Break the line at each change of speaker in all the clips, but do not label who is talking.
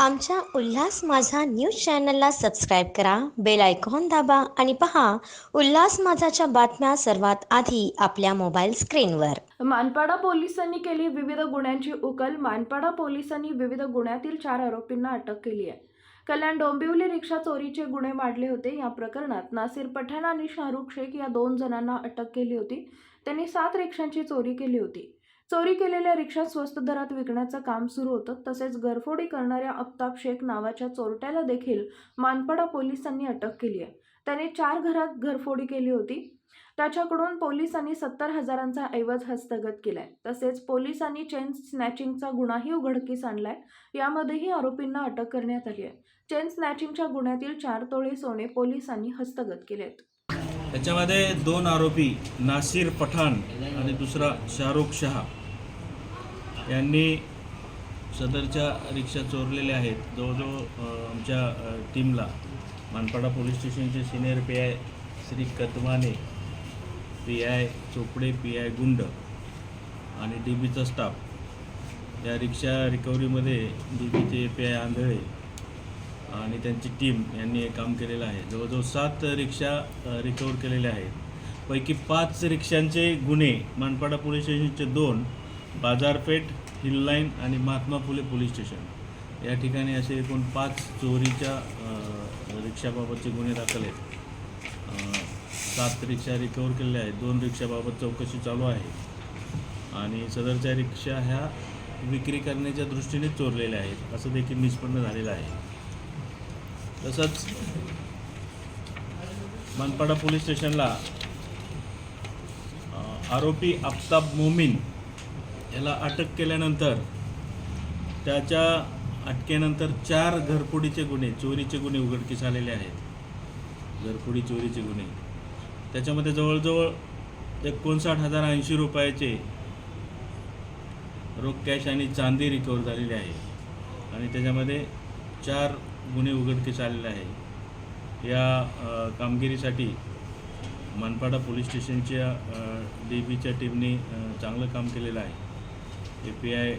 आमच्या उल्हास माझा न्यूज चॅनलला सबस्क्राईब करा बेल आयकॉन दाबा आणि पहा उल्हास माझाच्या बातम्या सर्वात आधी आपल्या मोबाईल स्क्रीनवर.
मानपाडा पोलिसांनी केली विविध गुन्ह्यांची उकल मानपाडा पोलिसांनी विविध गुन्ह्यातील चार आरोपींना अटक केली आहे. कल्याण डोंबिवली रिक्षा चोरीचे गुन्हे मांडले होते या प्रकरणात नासिर पठाण आणि शाहरुख शेख या दोन जणांना अटक केली होती. त्यांनी सात रिक्षांची चोरी केली होती. चोरी केलेल्या रिक्षा स्वस्त दरात विकण्याचं काम सुरू होतं. तसेच घरफोडी करणाऱ्या अफताब शेख नावाच्या चोरट्याला देखील मानपाडा पोलिसांनी अटक केली आहे. त्याने चार घरात घरफोडी केली होती. त्याच्याकडून पोलिसांनी सत्तर हजारांचा ऐवज हस्तगत केलाय. तसेच पोलिसांनी चेन स्नॅचिंगचा गुन्हाही उघडकीस आणलाय. यामध्येही आरोपींना अटक करण्यात आली आहे. चेन स्नॅचिंगच्या गुन्ह्यातील चार तोळे सोने पोलिसांनी हस्तगत केले आहेत
त्याच्यामध्ये दोन आरोपी नासिर पठाण आणि दुसरा शाहरुख शहा. यांनी सदरच्या रिक्षा चोरलेल्या आहेत. जवळजवळ आमच्या टीमला मानपाडा पोलीस स्टेशनचे senior P I Shri कदमाने P I Chopde P I Gund आणि डी बीचा स्टाफ या रिक्षा रिकव्हरीमध्ये डी बीचे पी आय आंधळे आणि त्यांची टीम यांनी हे काम केलेलं आहे. जवळजवळ सात रिक्षा रिकवर केलेल्या आहेत. पैकी पाच रिक्षांचे गुन्हे मानपाडा पोलीस स्टेशनचे दोन बाजारपेठ हिल लाईन आणि महात्मा फुले पोलीस स्टेशन. या ठिकाणी असे एकूण पाच चोरीच्या रिक्षाबाबतचे गुन्हे दाखल आहेत. सात रिक्षा रिकवर केलेल्या आहेत. दोन रिक्षाबाबत चौकशी चालू आहे. आणि सदरच्या रिक्षा ह्या विक्री करण्याच्या दृष्टीने चोरलेल्या आहेत. असं देखील निष्पन्न झालेलं आहे. तसंच मनपाडा पोलीस स्टेशनला आरोपी आफताब मोमीन याला अटक केल्यानंतर त्याच्या अटकेनंतर चार घरफोडीचे गुन्हे चोरीचे गुन्हे उघडकीस आलेले आहेत. घरफोडी चोरीचे गुन्हे. त्याच्यामध्ये जवळजवळ एकोणसाठ हजार ऐंशी रुपयाचे रोख कॅश आणि चांदी रिकवर झालेली आहे. आणि त्याच्यामध्ये चार गुन्हे उघडकीस आलेले आहे. या कामगिरीसाठी मनपाडा पोलीस स्टेशनच्या डी बीच्या टीमने चांगलं काम केलेलं आहे. ए पी आय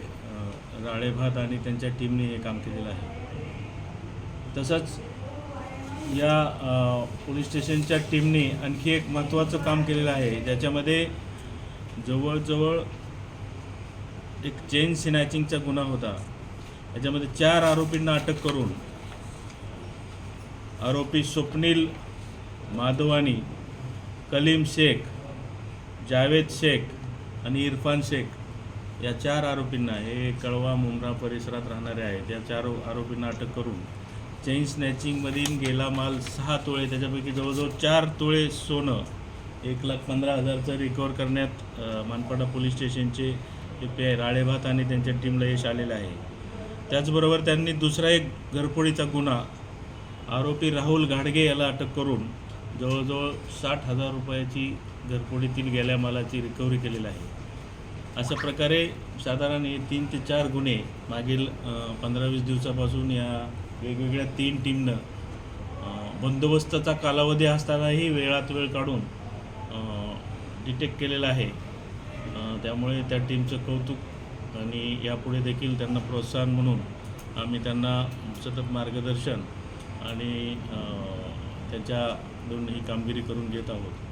राळेभात आणि त्यांच्या टीमने हे काम केलेलं आहे. तसंच या पोलीस स्टेशनच्या टीमने आणखी एक महत्त्वाचं काम केलेलं आहे. ज्याच्यामध्ये जवळजवळ एक चेन स्नॅचिंगचा गुन्हा होता. याच्यामध्ये चार आरोपींना अटक करून आरोपी स्वप्नील माधवानी कलीम शेख जावेद शेख आणि इरफान शेख या चार आरोपींना हे कळवा मुंब्रा परिसरात राहणारे आहेत. या चार आरोपींना अटक करून चेन स्नॅचिंगमधील गेला माल सहा तोळे त्याच्यापैकी जवळजवळ चार तोळे सोनं एक लाख पंधरा हजारचं रिकवर करण्यात मानपाडा पोलीस स्टेशनचे ए पी आय राळेभात आणि त्यांच्या टीमला यश आलेलं आहे. त्याचबरोबर त्यांनी दुसरा एक घरफोडीचा गुन्हा आरोपी राहुल घाडगे याला अटक करून जवळजवळ साठ हजार रुपयाची घरफोडीतील गेल्या मालाची रिकव्हरी केलेली आहे. अशा प्रकारे साधारण हे तीन ते चार गुन्हे मागील पंधरा वीस दिवसापासून या वेगवेगळ्या तीन टीमनं बंदोबस्ताचा कालावधी असतानाही वेळात वेळ काढून डिटेक्ट केलेला आहे. त्यामुळे त्या टीमचं कौतुक आणि यापुढे देखील त्यांना प्रोत्साहन म्हणून आम्ही त्यांना सतत मार्गदर्शन आणि त्यांच्या दोन ही कामगिरी करून घेत आहोत.